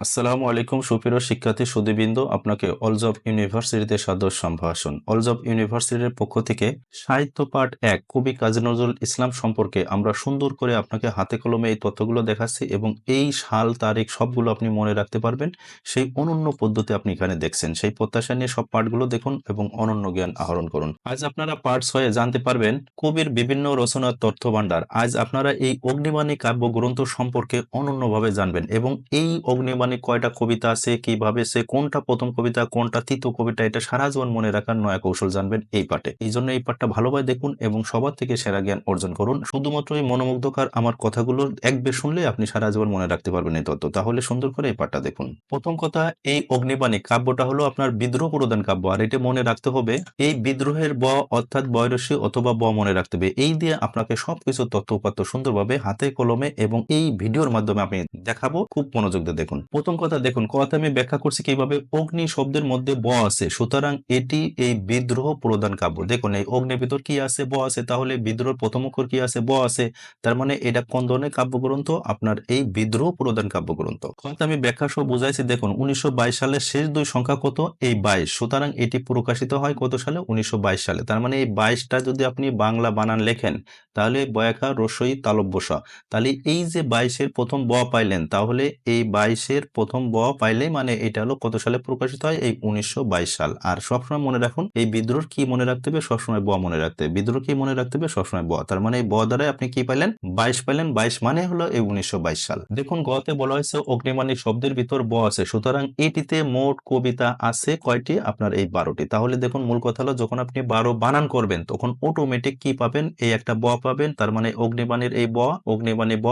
আসসালামু আলাইকুম, সুপ্রিয় শিক্ষার্থী, সুদীবৃন্দ। আপনাকে অলজব ইউনিভার্সিটিতে সাদর সম্ভাষণ। অলজব ইউনিভার্সিটির পক্ষ থেকে সাহিত্য পাঠ এক, কবি কাজী নজরুল ইসলাম সম্পর্কে আমরা সুন্দর করে আপনাকে হাতে কলমে এই তথ্যগুলো দেখাচ্ছি এবং এই সাল, তারিখ সবগুলো আপনি মনে রাখতে পারবেন। সেই অনন্য পদ্ধতি আপনি এখানে দেখছেন। সেই প্রত্যাশা নিয়ে সব পাঠগুলো দেখুন এবং অনন্য জ্ঞান আহরণ করুন। আজ আপনারা পাঠ ছয়ে জানতে পারবেন, কবির বিভিন্ন রচনার তথ্য ভাণ্ডার আজ আপনারা এই অগ্নিবাণী কাব্য গ্রন্থ সম্পর্কে অনন্যভাবে জানবেন এবং এই অগ্নিবাণী কয়টা কবিতা আছে, কীভাবে সে কোনটা প্রথম কবিতা, কোনটা তৃতীয় কবিতা, এটা সারা জীবন মনে রাখার নয়া কৌশল জানবেন এই পাঠে। এই জন্য এই পাঠটা ভালোভাবে দেখুন এবং সবার থেকে সেরা জ্ঞান অর্জন করুন। শুধুমাত্র এই মনোমুগ্ধকার আমার কথাগুলো একবার শুনলে আপনি সারা জীবন মনে রাখতে পারবেন এই তথ্য তাহলে সুন্দর করে এই পাঠটা দেখুন। প্রথম কথা, এই অগ্নিবাণী কাব্যটা হলো আপনার বিদ্রোহ প্রদান কাব্য। আর এটা মনে রাখতে হবে, এই বিদ্রোহের ব অর্থাৎ বয়রসী অথবা ব মনে রাখতে হবে। এই দিয়ে আপনাকে সবকিছু তথ্য উপাত্ত সুন্দরভাবে হাতে কলমে এবং এই ভিডিওর মাধ্যমে আমি দেখাবো। খুব মনোযোগ দিয়ে দেখুন। প্রথম কথা দেখুন কথা আমি ব্যাখ্যা করছি কীভাবে? অগ্নি শব্দের মধ্যে ব আছে, সুতরাং এটি এই বিদ্রোহ প্রদান কাব্য। দেখুন, এই অগ্নির ভিতর কি আছে? ব আছে। তাহলে বিদ্রোহ প্রথম অক্ষর কি আছে? ব আছে। তার মানে এটা কোন ধরনের কাব্যগ্রন্থ? আপনার এই বিদ্রোহ প্রদান কাব্যগ্রন্থ। কথা আমি ব্যাখ্যা সহ বুঝাইছি, দেখুন, উনিশশো সালের শেষ দুই সংখ্যা কত? এই বাইশ। সুতরাং এটি প্রকাশিত হয় কত সালে? উনিশশো বাইশ সালে। তার মানে এই বাইশটা যদি আপনি বাংলা বানান লেখেন, তাহলে বয়াখা রসই তালব্যসা তাহলে এই যে বাইশের প্রথম ব পাইলেন, তাহলে এই বাইশের প্রথম ব পাইলে মানে এটা হলো কত সালে প্রকাশিত হয়? এই উনিশশো বাইশ সাল। আর সবসময় মনে রাখুন, এই বিদ্রোহ কি মনে রাখতে হবে? সবসময় ব মনে রাখতে হবে। বিদ্রোহ কি মনে রাখতে হবে? সবসময় ব। তার মানে এই ব দ্বারাই আপনি কি পাইলেন? বাইশ পাইলেন। বাইশ মানে হলো এই উনিশশো বাইশ সাল। দেখুন গতে বলা হয়েছে অগ্নিমানী শব্দের ভিতর ব আছে। সুতরাং এটিতে মোট কবিতা আছে কয়টি? আপনার এই বারোটি। তাহলে দেখুন, মূল কথা হলো যখন আপনি বারো বানান করবেন, তখন অটোমেটিক কি পাবেন? এই একটা ব পাবেন। তার মানে অগ্নিবাণীর এই ব, অগ্নিবাণী ব,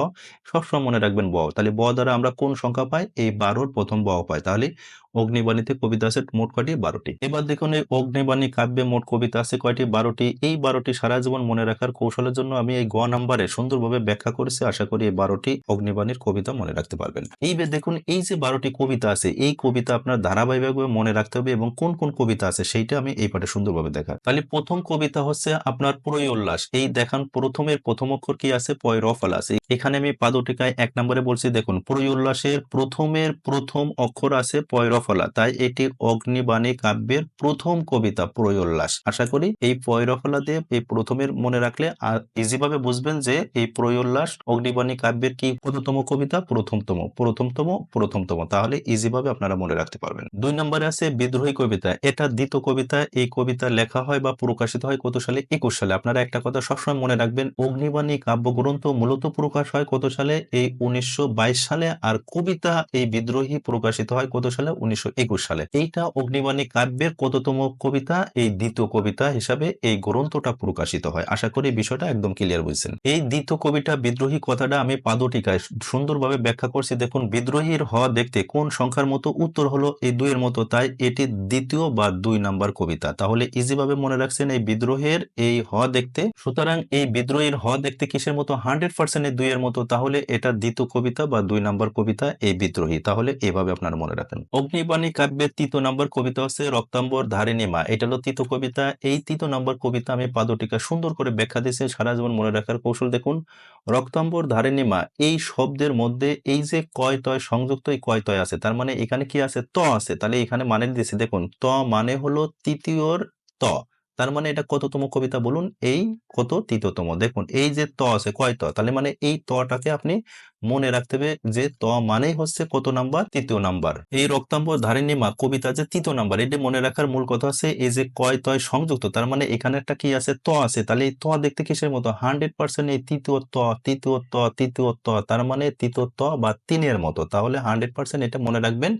সবসময় মনে রাখবেন ব। তাহলে ব দ্বারা আমরা কোন সংখ্যা পাই? এই বারোর প্রথম ব পায় তাহলে অগ্নিবাণীতে কবিতা আছে মোট কয়টি? বারোটি। এবার দেখুন এই অগ্নিবাণী কাব্যে মোট কবিতা আছে কয়টি? বারোটি। এই বারোটি সারা জীবন মনে রাখার কৌশলের জন্য আমি এই গ নাম্বারে সুন্দরভাবে ব্যাখ্যা করেছি। আশা করি এই বারোটি অগ্নিবাণীর কবিতা মনে রাখতে পারবেন। এই দেখুন এই যে বারোটি কবিতা আছে, এই কবিতা আপনার ধারাবাহিকভাবে মনে রাখতে হবে এবং কোন কোন কবিতা আছে সেইটা আমি এই পাঠে সুন্দরভাবে দেখা। তাহলে প্রথম কবিতা হচ্ছে আপনার প্রয় উল্লাস এই দেখান প্রথমের প্রথম অক্ষর কি আছে? পয় রফাল আছে এখানে আমি পাদটিকায় এক নম্বরে বলছি, দেখুন প্রয় উল্লাসের প্রথমের প্রথম অক্ষর আছে পয় রফলা তাই এটি অগ্নিবাণী কাব্যের প্রথম কবিতা প্রয় উল্লাস আশা করি এই পয়রফলা দিয়ে এই প্রথমের মনে রাখলে আর ইজি ভাবে বুঝবেন যে এই প্রয় উল্লাস অগ্নিবাণী কাব্যের কি কততম কবিতা? প্রথমতম। প্রথমতম প্রথমতম। তাহলে ইজি ভাবে আপনারা মনে রাখতে পারবেন। দুই নম্বরে আছে বিদ্রোহী কবিতা। এটা দ্বিতীয় কবিতা। এই কবিতা লেখা হয় বা প্রকাশিত হয় কত সালে? একুশ সালে। আপনারা একটা কথা সবসময় মনে রাখবেন, অগ্নিবাণী কাব্যগ্রন্থ মূলত প্রকাশ হয় কত সালে? এই উনিশশো বাইশ সালে। আর কবিতা এই বিদ্রোহী প্রকাশিত হয় কত সালে? উনিশশো সালে। এইটা অগ্নিবাণী কাব্যের কততম কবিতা? এই দ্বিতীয় কবিতা হিসাবে এই গ্রন্থটা প্রকাশিত হয়। আশা করি বিষয়টা একদম ক্লিয়ার বুঝছেন। এই দ্বিতীয় কবিতা বিদ্রোহী কথাটা আমি পাদটিকায় সুন্দরভাবে ব্যাখ্যা করছি। দেখুন, বিদ্রোহীর হ দেখতে কোন সংখ্যার মতো উত্তর হলো এই দুইয়ের মতো, তাই এটি দ্বিতীয় বা দুই নাম্বার কবিতা। তাহলে ইজি ভাবে মনে রাখছেন এই বিদ্রোহের এই হ দেখতে। সুতরাং এই বিদ্রোহীর হ দেখতে কিসের মতো? হান্ড্রেড পার্সেন্ট দুইয়ের মতো। তাহলে এটা দ্বিতীয় কবিতা বা দুই নাম্বার কবিতা এই বিদ্রোহী। তাহলে এভাবে আপনারা মনে রাখেন। অগ্নিবাণী কাব্যের তৃতীয় নম্বর কবিতা হচ্ছে রক্তাম্বর ধারিণী মা এটা হলো তৃতীয় কবিতা। এই তৃতীয় নম্বর কবিতা আমি পাদটিকা সুন্দর করে ব্যাখ্যা দিয়েছি, সারা জীবন মনে রাখার কৌশল দেখুন। রক্তাম্বর ধারিণী মা এই শব্দের মধ্যে এই যে কয় তয় সংযুক্ত, এই কয় তয় আছে, তার মানে এখানে কি আছে? ত আছে, তাহলে এখানে মানে দিয়েছে। দেখুন, ত মানে হলো তৃতীয়র ত। তার মানে এটা কততম কবিতা বলুন? এই কত তৃতীয়তম। দেখুন, এই যে ত আছে, কয় ত? তাহলে মানে এই তটাকে আপনি মনে রাখতে হবে যে ত মানেই হচ্ছে কত নাম্বার? তৃতীয় নাম্বার। এই রক্তাম্বর ধারিণী কবিতা যে তৃতীয় নাম্বার, এটি মনে রাখার মূল কথা আছে এই যে কয়, তয় সংযুক্ত, তার মানে এখানে একটা কি আছে? ত আছে। তাহলে এই ত দেখতে কিসের মতো? হান্ড্রেড পার্সেন্ট এই তৃতীয় ত তৃতীয় ত তৃতীয় ত, তার মানে তৃতীয় ত বা তিনের মতো। তাহলে হান্ড্রেড পার্সেন্ট এটা মনে রাখবেন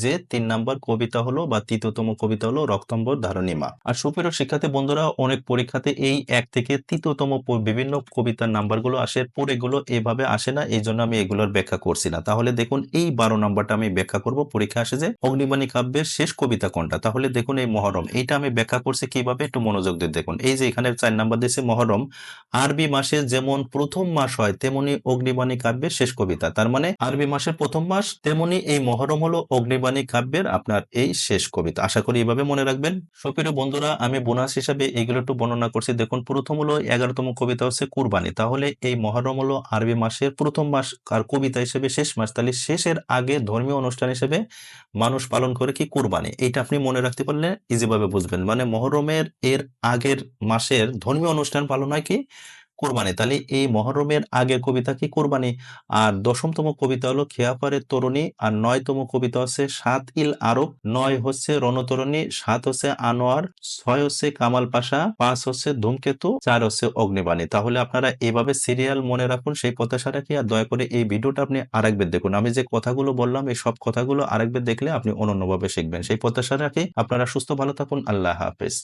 যে তিন নাম্বার কবিতা হলো বা তৃতীয়তম কবিতা হলো রক্তাম্বর ধারণী মা। আর সুপ্রিয় শিক্ষার্থী বন্ধুরা অনেক পরীক্ষাতে এই এক থেকে তৃতীয়তম বিভিন্ন কবিতার নাম্বারগুলো আসে পরেগুলো এভাবে আসে না এই আমি এগুলোর ব্যাখ্যা করছি না। তাহলে দেখুন, এই বারো নাম্বারটা আমি ব্যাখ্যা করব। পরীক্ষা আসে যে, অগ্নিবাণী কাব্যের শেষ কবিতা কোনটা? তাহলে দেখুন, এই মহরম। এইটা আমি ব্যাখ্যা করছি কীভাবে? একটু মনোযোগ দিয়ে দেখুন। এই যে, এখানে চার নাম্বার দিয়েছে মহরম। আরবি মাসে যেমন প্রথম মাস হয়, তেমনি অগ্নিবাণী কাব্যের শেষ কবিতা। তার মানে আরবি মাসের প্রথম মাস, তেমনি এই মহরম হলো অগ্নিবাণী কাব্যের আপনার এই শেষ কবিতা। আশা করি এইভাবে মনে রাখবেন। সুপ্রিয় বন্ধুরা, আমি বোনাস মাস হিসাবে এগুলো একটু বর্ণনা করছি। দেখুন, প্রথম হলো এগারোতম কবিতা হচ্ছে কুরবানি। তাহলে এই মহরম হলো আরবি মাসের প্রথম মাস আর কবিতা হিসেবে শেষ মাস। তাহলে শেষের আগে ধর্মীয় অনুষ্ঠান হিসেবে মানুষ পালন করে কি কুরবানি? এইটা আপনি মনে রাখতে পারলে ইজিভাবে বুঝবেন। মানে মহরমের এর আগের মাসের ধর্মীয় অনুষ্ঠান পালন হয় কি? কোরবানি। তাহলে এই মহরমের আগের কবিতা কি কোরবানি? আর দশমতম কবিতা হলো খেয়াপারের তরুণী, আর নয়তম কবিতা হচ্ছে সাত ইল আরব, নয় হচ্ছে রণতরণী, সাত হচ্ছে আনোয়ার, ছয় হচ্ছে কামাল পাশা, পাঁচ হচ্ছে ধূমকেতু, চার হচ্ছে অগ্নিবাণী। তাহলে আপনারা এভাবে সিরিয়াল মনে রাখুন, সেই প্রত্যাশা রাখি, আর দয়া করে এই ভিডিওটা আপনি আরেকবার দেখুন। আমি যে কথাগুলো বললাম, এই সব কথাগুলো আরেকবার দেখলে আপনি অনন্যভাবে শিখবেন। সেই প্রত্যাশা রাখি, আপনারা সুস্থ, ভালো থাকুন, আল্লাহ হাফেজ।